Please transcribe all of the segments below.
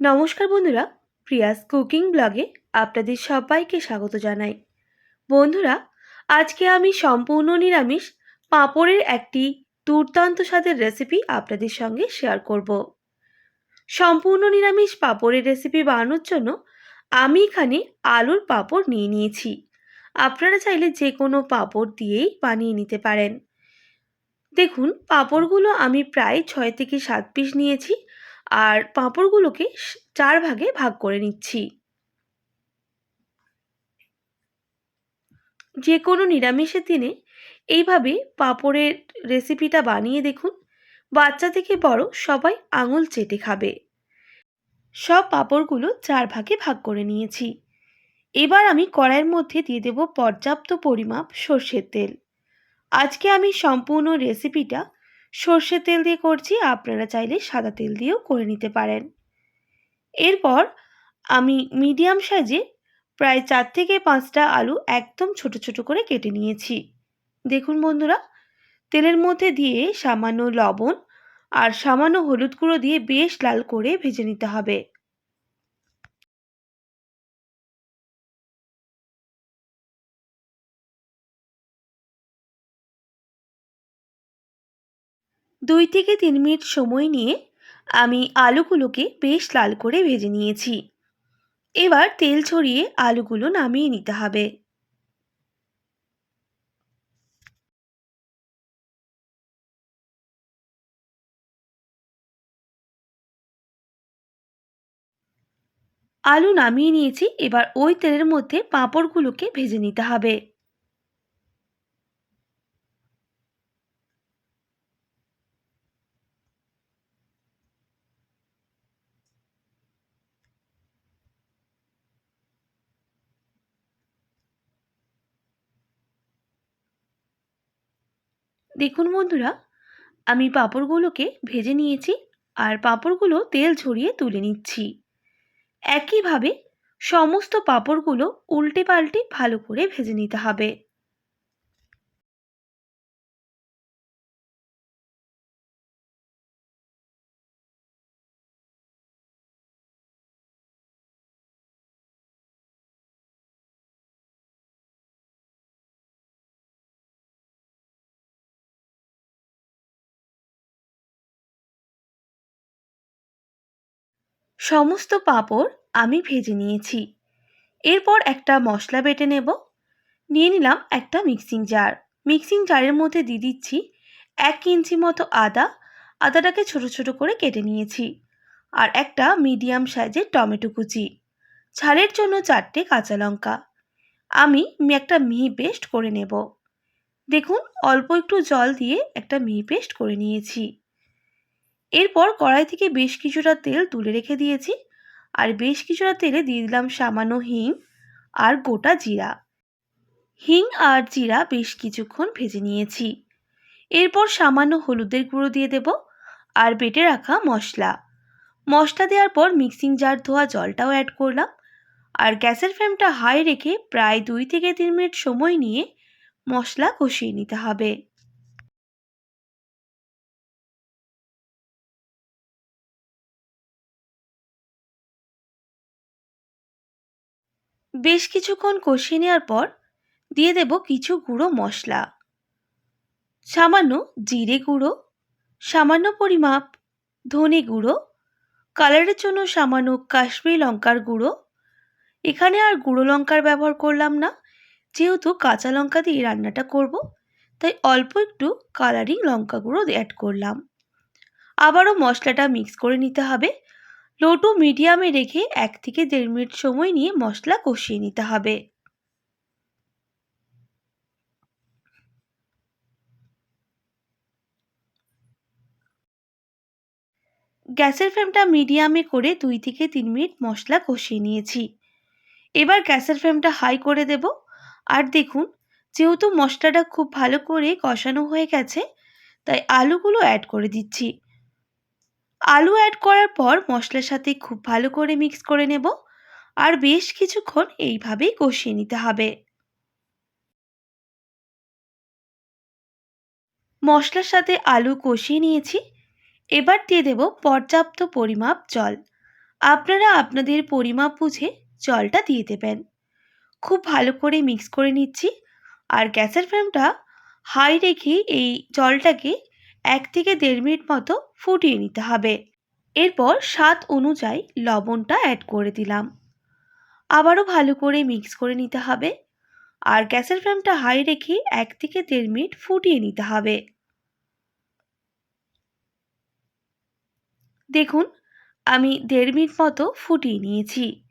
নমস্কার বন্ধুরা, Prius cooking ব্লগে আপনাদের সবাইকে স্বাগত জানাই। বন্ধুরা, আজকে আমি সম্পূর্ণ নিরামিষ পাঁপড়ের একটি দুর্দান্ত স্বাদের রেসিপি আপনাদের সঙ্গে শেয়ার করব। সম্পূর্ণ নিরামিষ পাঁপড়ের রেসিপি বানানোর জন্য আমি এখানে আলুর পাঁপড় নিয়ে নিয়েছি। আপনারা চাইলে যে কোনো পাঁপড় দিয়েই বানিয়ে নিতে পারেন। দেখুন, পাঁপড়গুলো আমি প্রায় ছয় থেকে সাত পিস নিয়েছি। আর পাঁপড়গুলোকে চার ভাগে ভাগ করে নিচ্ছি। যে কোনো নিরামিষের দিনে এইভাবে পাঁপড়ের রেসিপিটা বানিয়ে দেখুন। বাচ্চা থেকে বড় সবাই আঙুল চেটে খাবে। সব পাঁপড়গুলো চার ভাগে ভাগ করে নিয়েছি। এবার আমি কড়াইয়ের মধ্যে দিয়ে দেব পর্যাপ্ত পরিমাপ সর্ষের তেল। আজকে আমি সম্পূর্ণ রেসিপিটা সর্ষের তেল দিয়ে করছি, আপনারা চাইলে সাদা তেল দিয়েও করে নিতে পারেন। এরপর আমি মিডিয়াম সাইজে প্রায় চার থেকে পাঁচটা আলু একদম ছোট ছোট করে কেটে নিয়েছি। দেখুন বন্ধুরা, তেলের মধ্যে দিয়ে সামান্য লবণ আর সামান্য হলুদ গুঁড়ো দিয়ে বেশ লাল করে ভেজে নিতে হবে। দুই থেকে তিন মিনিট সময় নিয়ে আমি আলুগুলোকে বেশ লাল করে ভেজে নিয়েছি। এবার তেল ছড়িয়ে আলুগুলো নামিয়ে নিতে হবে। আলু নামিয়ে নিয়েছি, এবার ওই তেলের মধ্যে পাঁপড়গুলোকে ভেজে নিতে হবে। দেখুন বন্ধুরা, আমি পাঁপড়গুলোকে ভেজে নিয়েছি আর পাঁপড়গুলো তেল ছড়িয়ে তুলে নিচ্ছি। একইভাবে সমস্ত পাঁপড়গুলো উল্টে পাল্টে ভালো করে ভেজে নিতে হবে। সমস্ত পাঁপড় আমি ভেজে নিয়েছি। এরপর একটা মশলা বেটে নেব। নিয়ে নিলাম একটা মিক্সিং জার মিক্সিং জারের মধ্যে দিয়ে দিচ্ছি এক ইঞ্চি মতো আদা। আদাটাকে ছোট ছোট করে কেটে নিয়েছি। আর একটা মিডিয়াম সাইজের টমেটো কুচি। ঝালের জন্য চারটে কাঁচা লঙ্কা। আমি একটা মিহি পেস্ট করে নেব। দেখুন, অল্প একটু জল দিয়ে একটা মিহি পেস্ট করে নিয়েছি। এরপর কড়াই থেকে বেশ কিছুটা তেল তুলে রেখে দিয়েছি। আর বেশ কিছুটা তেলে দিয়ে দিলাম সামান্য হিং আর গোটা জিরা। হিং আর জিরা বেশ কিছুক্ষণ ভেজে নিয়েছি। এরপর সামান্য হলুদের গুঁড়ো দিয়ে দেব আর বেটে রাখা মশলা। মশলা দেওয়ার পর মিক্সিং জার ধোয়া জলটাও অ্যাড করলাম। আর গ্যাসের ফ্লেমটা হাই রেখে প্রায় দুই থেকে তিন মিনিট সময় নিয়ে মশলা কষিয়ে নিতে হবে। বেশ কিছুক্ষণ কষিয়ে নেওয়ার পর দিয়ে দেব কিছু গুঁড়ো মশলা। সামান্য জিরে গুঁড়ো, সামান্য পরিমাপ ধনে গুঁড়ো, কালারের জন্য সামান্য কাশ্মীরি লঙ্কার গুঁড়ো। এখানে আর গুঁড়ো লঙ্কার ব্যবহার করলাম না, যেহেতু কাঁচা লঙ্কা দিয়ে রান্নাটা করব, তাই অল্প একটু কালারিং লঙ্কা গুঁড়ো অ্যাড করলাম। আবারও মশলাটা মিক্স করে নিতে হবে লো টু মিডিয়ামে রেখে এক থেকে দেড় মিনিট সময় নিয়ে মশলা কষিয়ে নিতে হবে। গ্যাসের ফ্লেমটা মিডিয়ামে করে দুই থেকে তিন মিনিট মশলা কষিয়ে নিয়েছি। এবার গ্যাসের ফ্লেমটা হাই করে দেব। আর দেখুন, যেহেতু মশলাটা খুব ভালো করে কষানো হয়ে গেছে, তাই আলুগুলো অ্যাড করে দিচ্ছি। আলু অ্যাড করার পর মশলার সাথে খুব ভালো করে মিক্স করে নেব আর বেশ কিছুক্ষণ এইভাবেই কষিয়ে নিতে হবে। মশলার সাথে আলু কষিয়ে নিয়েছি। এবার দিয়ে দেব পর্যাপ্ত পরিমাপ জল। আপনারা আপনাদের পরিমাপ বুঝে জলটা দিয়ে দেবেন। খুব ভালো করে মিক্স করে নিচ্ছি। আর গ্যাসের ফ্লেমটা হাই রেখে এই জলটাকে এক থেকে দেড় মিনিট মতো ফুটিয়ে নিতে হবে। এরপর স্বাদ অনুযায়ী লবণটা অ্যাড করে দিলাম। আবারও ভালো করে মিক্স করে নিতে হবে। আর গ্যাসের ফ্লেমটা হাই রেখে এক থেকে দেড় মিনিট ফুটিয়ে নিতে হবে। দেখুন, আমি দেড় মিনিট মতো ফুটিয়ে নিয়েছি।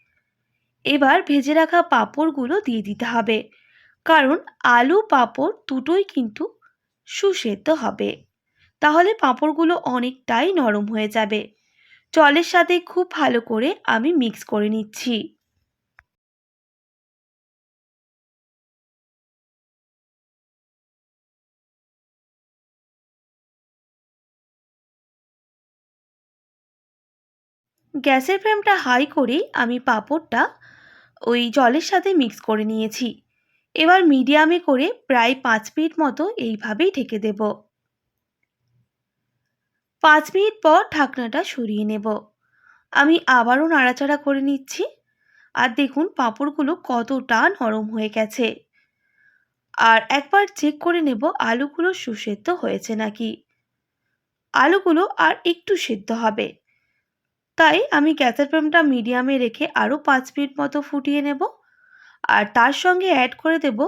এবার ভেজে রাখা পাঁপড়গুলো দিয়ে দিতে হবে। কারণ আলু পাঁপড় দুটোই কিন্তু সুসেদ্ধ হবে। তাহলে পাঁপড়গুলো অনেকটাই নরম হয়ে যাবে। জলের সাথে খুব ভালো করে আমি মিক্স করে নিচ্ছি। গ্যাসের ফ্লেমটা হাই করেই আমি পাঁপড়টা ওই জলের সাথে মিক্স করে নিয়েছি। এবার মিডিয়ামে করে প্রায় পাঁচ মিনিট মতো এইভাবেই ঢেকে দেব। পাঁচ মিনিট পর ঢাকনাটা সরিয়ে নেব। আমি আবারও নাড়াচাড়া করে নিচ্ছি। আর দেখুন, পাঁপড়গুলো কতটা নরম হয়ে গেছে। আর একবার চেক করে নেব, আলুগুলো সুসেদ্ধ হয়েছে নাকি? আলুগুলো আর একটু সেদ্ধ হবে। তাই আমি গ্যাসের ফ্লেমটা মিডিয়ামে রেখে আরও পাঁচ মিনিট মতো ফুটিয়ে নেব। আর তার সঙ্গে অ্যাড করে দেব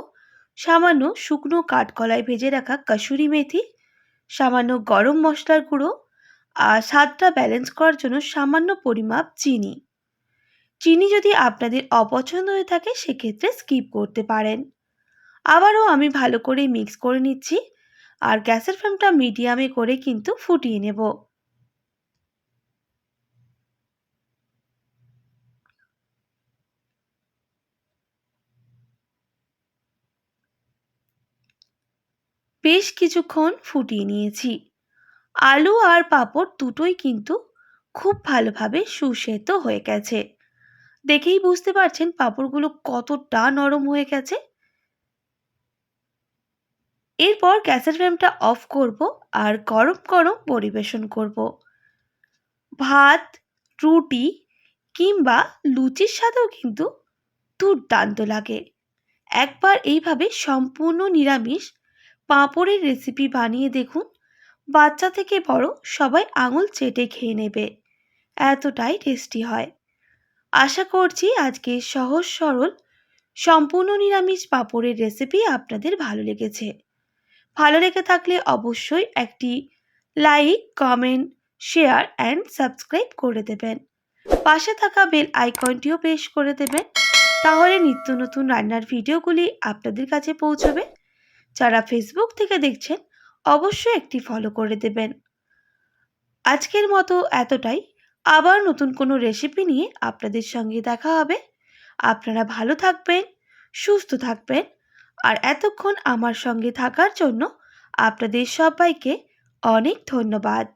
সামান্য শুকনো কাঠকলায় ভেজে রাখা কাসুরি মেথি। সামান্য গরম মশলার গুঁড়ো আর স্বাদটা ব্যালেন্স করার জন্য সামান্য পরিমাপ চিনি। চিনি যদি আপনাদের অপছন্দ হয়ে থাকে, সেক্ষেত্রে স্কিপ করতে পারেন। আবারও আমি ভালো করে মিক্স করে নিচ্ছি আর গ্যাসের ফ্লেমটা মিডিয়ামে করে কিন্তু ফুটিয়ে নেব। বেশ কিছুক্ষণ ফুটিয়ে নিয়েছি। আলু আর পাঁপড় দুটোই কিন্তু খুব ভালোভাবে সুসেদ্ধ হয়ে গেছে। দেখেই বুঝতে পারছেন পাঁপড়গুলো কতটা নরম হয়ে গেছে। এরপর গ্যাসের ফ্লেমটা অফ করব আর গরম গরম পরিবেশন করব। ভাত, রুটি কিংবা লুচির সাথেও কিন্তু দুর্দান্ত লাগে। একবার এইভাবে সম্পূর্ণ নিরামিষ পাঁপড়ের রেসিপি বানিয়ে দেখুন। বাচ্চা থেকে বড় সবাই আঙুল চেটে খেয়ে নেবে। এতটাই টেস্টি হয়। আশা করছি আজকে সহজ সরল, সম্পূর্ণ নিরামিষ পাঁপড়ের রেসিপি আপনাদের ভালো লেগেছে। ভালো লেগে থাকলে অবশ্যই একটি like comment share and subscribe করে দেবেন। পাশে থাকা বেল আইকনটিও পেশ করে দেবেন। তাহলে নিত্য নতুন রান্নার ভিডিওগুলি আপনাদের কাছে পৌঁছবে। যারা ফেসবুক থেকে দেখছেন, অবশ্যই একটি ফলো করে দেবেন। আজকের মতো এতটাই। আবার নতুন কোনো রেসিপি নিয়ে আপনাদের সঙ্গে দেখা হবে। আপনারা ভালো থাকবেন, সুস্থ থাকবেন, আর এতক্ষণ আমার সঙ্গে থাকার জন্য আপনাদের সবাইকে অনেক ধন্যবাদ।